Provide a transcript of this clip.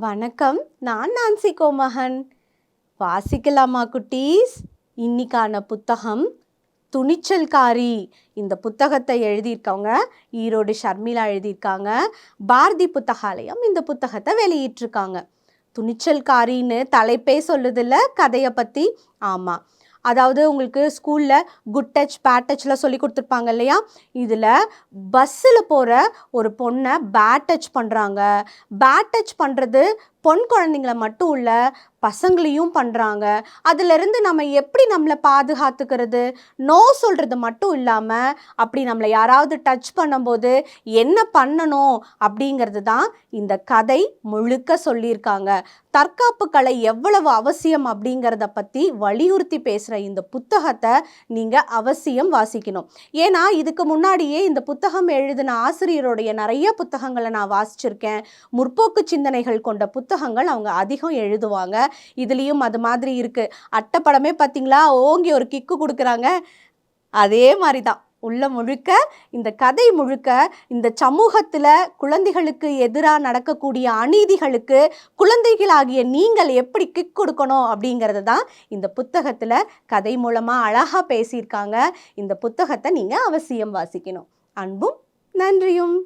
வணக்கம். நான் நான்சி கோமகன். வாசிக்கலாமா குட்டீஸ்? இன்னிக்கான புத்தகம் துணிச்சல்காரி. இந்த புத்தகத்தை எழுதியிருக்கவங்க ஈரோடு ஷர்மிளா எழுதியிருக்காங்க. பாரதி புத்தகாலயம் இந்த புத்தகத்தை வெளியிட்டிருக்காங்க. துணிச்சல்காரின்னு தலைப்பே சொல்லுதில்ல கதையை பற்றி ஆமாம் அதாவது உங்களுக்கு ஸ்கூலில் குட் டச் பேட் டச்லாம் சொல்லி கொடுத்துருப்பாங்க இல்லையா? இதில் பஸ்ஸில் போகிற ஒரு பொண்ணை பேட் டச் பண்ணுறாங்க பேட் டச் பண்ணுறது பொன் குழந்தைங்கள மட்டும் இல்லை பசங்களையும் பண்ணுறாங்க அதிலிருந்து நம்ம எப்படி நம்மளை பாதுகாத்துக்கிறது? நோ சொல்கிறது மட்டும் இல்லாமல் அப்படி நம்மளை யாராவது டச் பண்ணும்போது என்ன பண்ணணும்? அப்படிங்கிறது தான் இந்த கதை முழுக்க சொல்லியிருக்காங்க. தற்காப்பு கலை எவ்வளவு அவசியம் அப்படிங்கிறத பற்றி வலியுறுத்தி பேசுகிற இந்த புத்தகத்தை நீங்கள் அவசியம் வாசிக்கணும். ஏன்னா இதுக்கு முன்னாடியே இந்த புத்தகம் எழுதின ஆசிரியருடைய நிறைய புத்தகங்களை நான் வாசிச்சிருக்கேன். முற்போக்கு சிந்தனைகள் கொண்ட புத்தகங்கள் அவங்க அதிகம் எழுதுவாங்க. இதுலேயும் அது மாதிரி இருக்குது அட்டைப்படமே பார்த்தீங்களா ஓங்கி ஒரு கிக்கு கொடுக்குறாங்க. அதே மாதிரி தான் உள்ள முழுக்க இந்த கதை முழுக்க இந்த சமூகத்தில் குழந்தைகளுக்கு எதிராக நடக்கக்கூடிய அநீதிகளுக்கு குழந்தைகளாகிய நீங்கள் எப்படி கிக் கொடுக்கணும் அப்படிங்கிறது தான் இந்த புத்தகத்தில் கதை மூலமாக அழகாக பேசியிருக்காங்க. இந்த புத்தகத்தை நீங்கள் அவசியம் வாசிக்கணும். அன்பும் நன்றியும்.